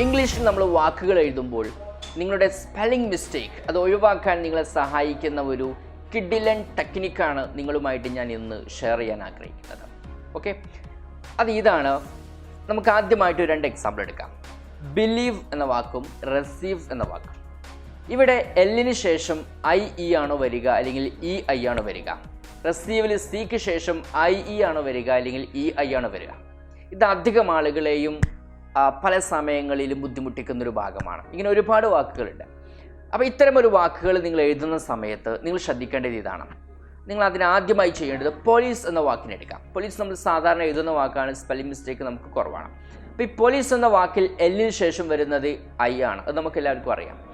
ഇംഗ്ലീഷിൽ നമ്മൾ വാക്കുകൾ എഴുതുമ്പോൾ നിങ്ങളുടെ സ്പെല്ലിംഗ് മിസ്റ്റേക്ക് അത് ഒഴിവാക്കാൻ നിങ്ങളെ സഹായിക്കുന്ന ഒരു കിഡിലൻ ടെക്നിക്കാണ് നിങ്ങളുമായിട്ട് ഞാൻ ഇന്ന് ഷെയർ ചെയ്യാൻ ആഗ്രഹിക്കുന്നത്. ഓക്കെ അത് ഇതാണ്. നമുക്ക് ആദ്യമായിട്ട് രണ്ട് എക്സാമ്പിൾ എടുക്കാം. ബിലീവ് എന്ന വാക്കും റെസീവ് എന്ന വാക്കും. ഇവിടെ എല്ലിന് ശേഷം ഐ ഇ ആണോ വരിക അല്ലെങ്കിൽ ഇ ഐ ആണോ വരിക? റെസീവിൽ സിക്ക് ശേഷം ഐ ഇ ആണോ വരിക അല്ലെങ്കിൽ ഇ ഐ ആണോ വരിക? ഇത് അധികം ആളുകളെയും പല സമയങ്ങളിലും ബുദ്ധിമുട്ടിക്കുന്ന ഒരു ഭാഗമാണ്. ഇങ്ങനെ ഒരുപാട് വാക്കുകളുണ്ട്. അപ്പോൾ ഇത്തരമൊരു വാക്കുകൾ നിങ്ങൾ എഴുതുന്ന സമയത്ത് നിങ്ങൾ ശ്രദ്ധിക്കേണ്ടത് ഇതാണ്. നിങ്ങൾ അതിന് ആദ്യമായി ചെയ്യേണ്ടത് പോലീസ് എന്ന വാക്കിനെ എടുക്കാം. പോലീസ് നമ്മൾ സാധാരണ എഴുതുന്ന വാക്കാണ് സ്പെല്ലിംഗ് മിസ്റ്റേക്ക് നമുക്ക് കുറവാണ്. അപ്പോൾ ഈ പോലീസ് എന്ന വാക്കിൽ എല്ലിന് ശേഷം വരുന്നത് ഐ ആണ്. അത് നമുക്ക് എല്ലാവർക്കും അറിയാം.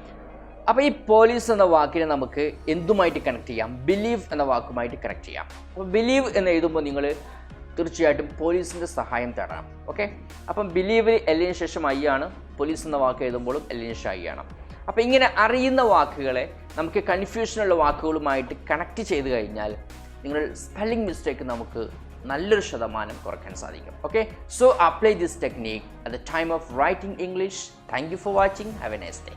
അപ്പോൾ ഈ പോലീസ് എന്ന വാക്കിനെ നമുക്ക് എന്തുമായിട്ട് കണക്ട് ചെയ്യാം? ബിലീവ് എന്ന വാക്കുമായിട്ട് കണക്ട് ചെയ്യാം. അപ്പോൾ ബിലീവ് എന്ന് എഴുതുമ്പോൾ നിങ്ങൾ തീർച്ചയായിട്ടും പോലീസിന്റെ സഹായം തേടണം. ഓക്കെ അപ്പം ബിലീവ് എല്ലിന് ശേഷം ഐ ആണ്. പോലീസ് എന്ന വാക്ക് എഴുതുമ്പോഴും എല്ലിന് ശേഷം ഐ ആണ്. അപ്പോൾ ഇങ്ങനെ അറിയുന്ന വാക്കുകളെ നമുക്ക് കൺഫ്യൂഷനുള്ള വാക്കുകളുമായിട്ട് കണക്ട് ചെയ്ത് കഴിഞ്ഞാൽ നിങ്ങൾ സ്പെല്ലിംഗ് മിസ്റ്റേക്ക് നമുക്ക് നല്ലൊരു ശതമാനം കുറയ്ക്കാൻ സാധിക്കും. Okay so apply this technique at the time of writing English thank you for watching have a nice day